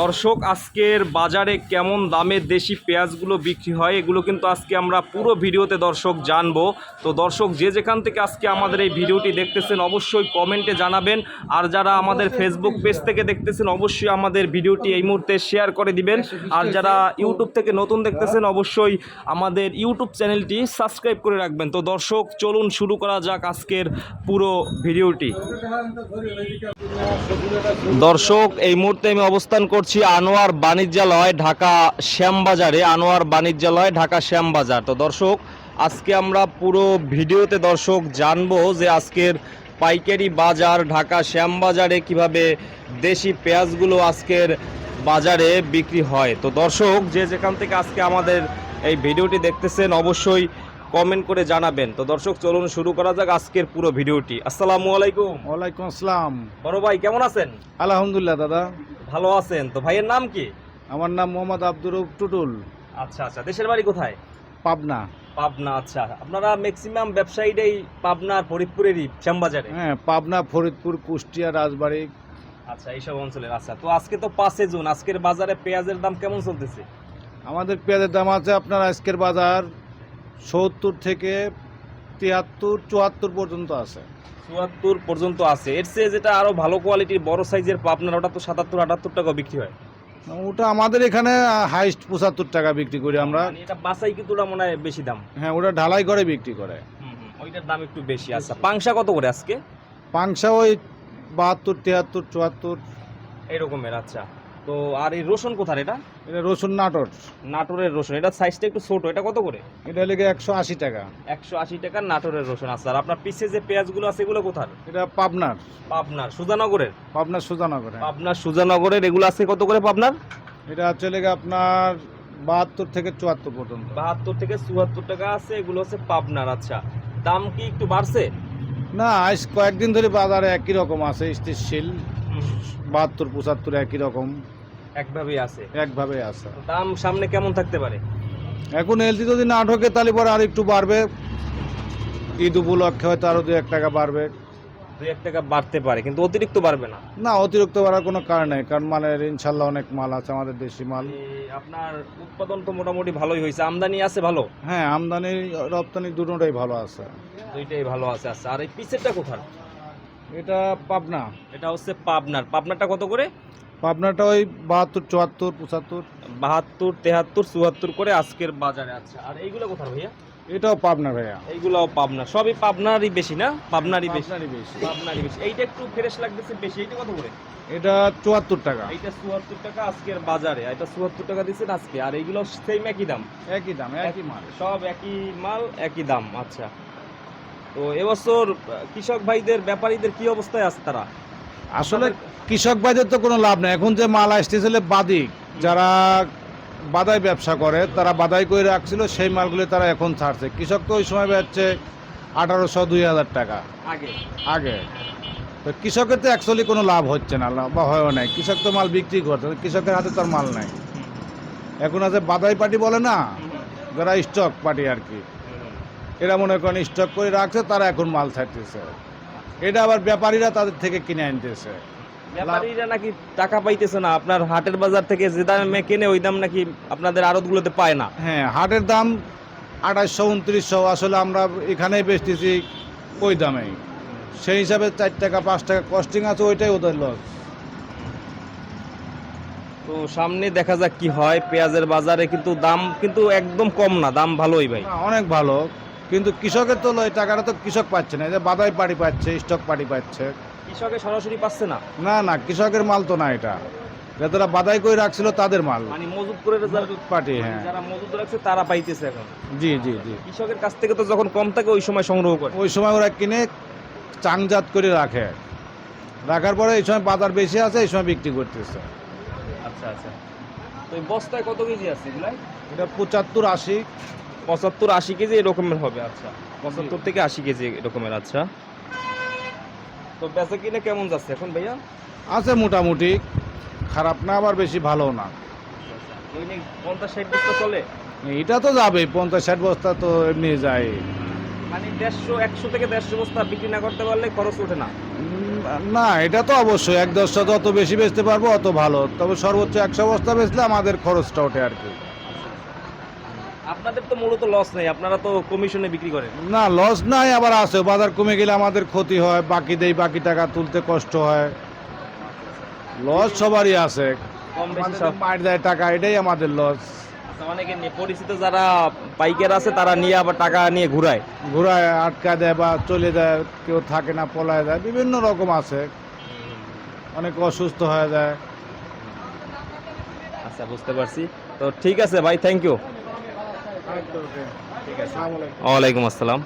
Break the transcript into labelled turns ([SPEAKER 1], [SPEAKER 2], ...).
[SPEAKER 1] দর্শক, আজকের বাজারে কেমন দামের দেশি পেঁয়াজগুলো বিক্রি হয়, এগুলো কিন্তু আজকে আমরা পুরো ভিডিওতে দর্শক জানব। তো দর্শক, যে যেখান থেকে আজকে আমাদের এই ভিডিওটি দেখতেছেন, অবশ্যই কমেন্টে জানাবেন। আর যারা আমাদের ফেসবুক পেজ থেকে দেখতেছেন, অবশ্যই আমাদের ভিডিওটি এই মুহূর্তে শেয়ার করে দিবেন। আর যারা ইউটিউব থেকে নতুন দেখতেছেন, অবশ্যই আমাদের ইউটিউব চ্যানেলটি সাবস্ক্রাইব করে রাখবেন। তো দর্শক, চলুন শুরু করা যাক আজকের পুরো ভিডিওটি। দর্শক, এই মুহূর্তে আমি অবস্থান করছি আনোয়ার বাণিজ্যালয় ঢাকা শ্যামবাজারে আনোয়ার বাণিজ্যালয় ঢাকা শ্যামবাজার। তো দর্শক আজকে আমরা পুরো ভিডিওতে দর্শক জানব যে আজকের পাইকারি বাজার ঢাকা শ্যামবাজারে কীভাবে দেশি পেঁয়াজগুলো আজকের বাজারে বিক্রি হয়। তো দর্শক যে যেখান থেকে আজকে আমাদের এই ভিডিওটি দেখতেছেন অবশ্যই কমেন্ট করে জানাবেন। তো দর্শক চলুন শুরু করা যাক আজকের পুরো ভিডিওটি। আসসালামু আলাইকুম।
[SPEAKER 2] ওয়ালাইকুম আসসালাম।
[SPEAKER 1] বড় ভাই কেমন আছেন?
[SPEAKER 2] আলহামদুলিল্লাহ দাদা।
[SPEAKER 1] ভালো আছেন? তো ভাইয়ের নাম কি?
[SPEAKER 2] আমার নাম মোহাম্মদ আব্দুর রউফ টুটুল।
[SPEAKER 1] আচ্ছা আচ্ছা। দেশের বাড়ি কোথায়?
[SPEAKER 2] পাবনা।
[SPEAKER 1] পাবনা আচ্ছা। আপনারা ম্যাক্সিমাম ব্যবসায়ীরাই পাবনার ফরিদপুরেরই শ্যামবাজারে?
[SPEAKER 2] হ্যাঁ পাবনা ফরিদপুর কুষ্টিয়া রাজবাড়ি।
[SPEAKER 1] আচ্ছা এইসব অঞ্চলের। আচ্ছা তো আজকে তো পাঁচে জুন। আজকের বাজারে পেঁয়াজের দাম কেমন চলতেছে?
[SPEAKER 2] আমাদের পেঁয়াজের দাম আছে আপনার আজকের বাজার সত্তর থেকে তিয়াত্তর চুয়াত্তর পর্যন্ত আছে।
[SPEAKER 1] চুয়াত্তর পর্যন্ত আছে। এর চেয়ে যেটা আরও ভালো কোয়ালিটির বড় সাইজের পাবনার ওটা তো সাতাত্তর আটাত্তর টাকা বিক্রি হয়।
[SPEAKER 2] ওটা আমাদের এখানে হাইস্ট পঁচাত্তর টাকা বিক্রি করি আমরা।
[SPEAKER 1] মানে এটা বাসাই কিন্তু ওটা মনে হয় বেশি দাম।
[SPEAKER 2] হ্যাঁ ওটা ঢালাই করে বিক্রি করে।
[SPEAKER 1] ওইটার দাম একটু বেশি আচ্ছা পাংশা কত করে আজকে?
[SPEAKER 2] পাংশা ওই বাহাত্তর তিয়াত্তর চুয়াত্তর।
[SPEAKER 1] এরকমের আচ্ছা। তো আর এই রসুন কোথার এটা?
[SPEAKER 2] এটা রসুন নাটোর।
[SPEAKER 1] নাটোরের রসুন এটা সাইজটা একটু ছোট এটা কত করে?
[SPEAKER 2] এটা লেগে একশো আশি টাকা।
[SPEAKER 1] একশো আশি টাকার নাটোরের রসুন। আছে আর আপনার পিছে যে পেঁয়াজগুলো আছে এগুলো কোথার?
[SPEAKER 2] এটা পাবনার।
[SPEAKER 1] পাবনার সুজানগরের?
[SPEAKER 2] পাবনার সুজানগরে
[SPEAKER 1] পাবনার সুজানগরের এগুলো আছে কত করে পাবনার?
[SPEAKER 2] এটা হচ্ছে লেগে আপনার বাহাত্তর থেকে চুয়াত্তর পর্যন্ত।
[SPEAKER 1] বাহাত্তর থেকে চুয়াত্তর টাকা আছে এগুলো হচ্ছে পাবনার আচ্ছা। দাম কি একটু বাড়ছে?
[SPEAKER 2] না আজ কয়েকদিন ধরে বাজারে একই রকম আছে স্থিরশীল বাহাত্তর পঁচাত্তর একই রকম।
[SPEAKER 1] একভাবেই আছে।
[SPEAKER 2] একভাবে আছে।
[SPEAKER 1] দাম সামনে কেমন থাকতে পারে?
[SPEAKER 2] এখন এলসি যদি না ঢোকে তাহলে পরে আর একটু বাড়বে। ঈদ উপলক্ষে হয়তো আরও দু এক টাকা বাড়বে।
[SPEAKER 1] দুই এক টাকা বাড়তে পারে কিন্তু অতিরিক্ত বাড়বে না?
[SPEAKER 2] না অতিরিক্ত বাড়ার কোনো কারণ নেই কারণ মালের ইনশাল্লাহ অনেক মাল আছে আমাদের দেশি মাল।
[SPEAKER 1] আপনার উৎপাদন তো মোটামুটি ভালোই হয়েছে। আমদানি আছে ভালো?
[SPEAKER 2] হ্যাঁ আমদানি রপ্তানি দুটোটাই ভালো আছে।
[SPEAKER 1] দুইটাই ভালো আছে আচ্ছা। আর এই পিসেরটা কোথার
[SPEAKER 2] এটা পাবনা।
[SPEAKER 1] এটা হচ্ছে পাবনার। পাবনারটা কত করে?
[SPEAKER 2] পাবনাটা ওই বাহাত্তর চুয়াত্তর পঁচাত্তর।
[SPEAKER 1] বাহাত্তর তেহাত্তর চুয়াত্তর করে আজকের বাজারে আচ্ছা আর এইগুলো কোথার ভাইয়া?
[SPEAKER 2] এটাও পাবনা ভাইয়া।
[SPEAKER 1] এইগুলাও পাবনা। সবই পাবনারই বেশি না? পাবনারই বেশি।
[SPEAKER 2] পাবনারই বেশি।
[SPEAKER 1] পাবনারই বেশি। এইটা একটু ফ্রেশ লাগতেছে বেশি। এইটা কত করে?
[SPEAKER 2] এটা চুয়াত্তর টাকা।
[SPEAKER 1] এইটা চুয়াত্তর টাকা আজকের বাজারে। এটা চুয়াত্তর টাকা দিচ্ছেন আজকে। আর এইগুলো সেম একই দাম।
[SPEAKER 2] একই দাম একই মাল।
[SPEAKER 1] সব একই মাল একই দাম। আচ্ছা। তো এবছর কৃষক ভাইদের ব্যাপারীদের কি অবস্থায় আছে তারা?
[SPEAKER 2] আসলে কৃষক ভাইদের তো কোনো লাভ নেই। এখন যে মাল আসতেছিল বাদিক যারা বাদাই ব্যবসা করে তারা বাদাই করে রাখছিল সেই মালগুলি তারা এখন ছাড়ছে। কৃষক তো ওই সময় বেচছে আঠারোশো দুই হাজার টাকা।
[SPEAKER 1] আগে।
[SPEAKER 2] আগে। তো কৃষকের তো অ্যাকচুয়ালি কোনো লাভ হচ্ছে না বা হয়ও নাই। কৃষক তো মাল বিক্রি করছে কৃষকের হাতে তো আর মাল নাই। এখন আছে বাদাই পার্টি বলে না যারা স্টক পার্টি আর কি। এরা মনে করেন স্টক করে রাখছে তারা এখন মাল ছাড়তেছে। এটা আবার ব্যাপারীরা তাদের থেকে কিনে আনতেছে।
[SPEAKER 1] ব্যাপারীরা নাকি টাকা পাইতেছে না। আপনার হাটের বাজার থেকে যে দামে কেনে ওই দাম নাকি আপনাদের আড়তগুলোতে পায় না।
[SPEAKER 2] হ্যাঁ হাটের দাম আঠাশশো উনত্রিশশো আসলে আমরা এখানেই বেচতেছি ওই দামেই। সেই হিসাবে চার টাকা পাঁচ টাকা কস্টিং আছে ওইটাই ওদের লস
[SPEAKER 1] তো সামনে দেখা যাক কি হয়। পেঁয়াজের বাজারে কিন্তু দাম কিন্তু একদম কম না দাম ভালোই ভাই।
[SPEAKER 2] অনেক ভালো। কিন্তু কৃষকের তো ওই টাকাটা তো কৃষক পাচ্ছে না। এই যে বাদাই পাড়ি পাচ্ছে স্টক পাড়ি পাচ্ছে।
[SPEAKER 1] কৃষকের সরাসরি পাচ্ছে না?
[SPEAKER 2] না না কৃষকের মাল তো না এটা। যারা বাদাই করে রাখছিল তাদের মাল।
[SPEAKER 1] মানে মজুদ করে যারা
[SPEAKER 2] পার্টি হ্যাঁ।
[SPEAKER 1] যারা মজুদ রাখছে তারা পাইতেছে এখন।
[SPEAKER 2] জি জি জি।
[SPEAKER 1] কৃষকের কাছ থেকে তো যখন কম থাকে ওই সময় সংগ্রহ করে।
[SPEAKER 2] ওই সময় ওরা কিনে চাংজাত করে রাখে। রাখার পরে এই সময় বাজার বেশি আছে এই সময় বিক্রি করতেছে।
[SPEAKER 1] আচ্ছা আচ্ছা। তো এই বস্তায় কত কেজি আছে এগুলাই?
[SPEAKER 2] এটা পঁচাত্তর আশি।
[SPEAKER 1] পঁচাত্তর আশি কেজি এরকমের হবে আচ্ছা। পঁচাত্তর থেকে আশি কেজি এরকমের আচ্ছা। তো বেচা কিনে কেমন যাচ্ছে এখন ভাইয়া?
[SPEAKER 2] আছে মোটামুটি খারাপ না আবার বেশি ভালো না।
[SPEAKER 1] দৈনিক পঞ্চাশ ষাট বস্তা চলে?
[SPEAKER 2] এটা তো যাবে পঞ্চাশ ষাট বস্তা তো এমনি যায়।
[SPEAKER 1] মানে দেড়শো একশো থেকে দেড়শো বস্তা বিক্রি না করতে পারলে খরচ ওঠে না?
[SPEAKER 2] না এটা তো অবশ্যই এক দশটা যত বেশি বেচতে পারব অত ভালো। তবে সর্বোচ্চ একশো বস্তা বেচলে আমাদের খরচটা ওঠে আর কি।
[SPEAKER 1] আপনাদের তো মূলত লস নেই আপনারা তো কমিশনে বিক্রি করেন।
[SPEAKER 2] না লস নাই আবার আছে। বাজার কমে গেলে আমাদের ক্ষতি হয় বাকি দেই বাকি টাকা তুলতে কষ্ট হয়। লস সবারই আছে।
[SPEAKER 1] কম বেশি সব।
[SPEAKER 2] মার দেয় টাকা এটাই আমাদের লস
[SPEAKER 1] আচ্ছা, অনেকে পরিচিত যারা পাইকার আছে তারা নিয়ে আবার টাকা নিয়ে ঘুরায়।
[SPEAKER 2] ঘোরায় আটকা দেয় বা চলে যায় কেউ থাকে না পলায় যায় বিভিন্ন রকম আছে। অনেক অসুস্থ হয়ে যায়।
[SPEAKER 1] আচ্ছা বুঝতে পারছি। তো ঠিক আছে ভাই থ্যাংক ইউ ওয়ালাইকুম আসসালাম।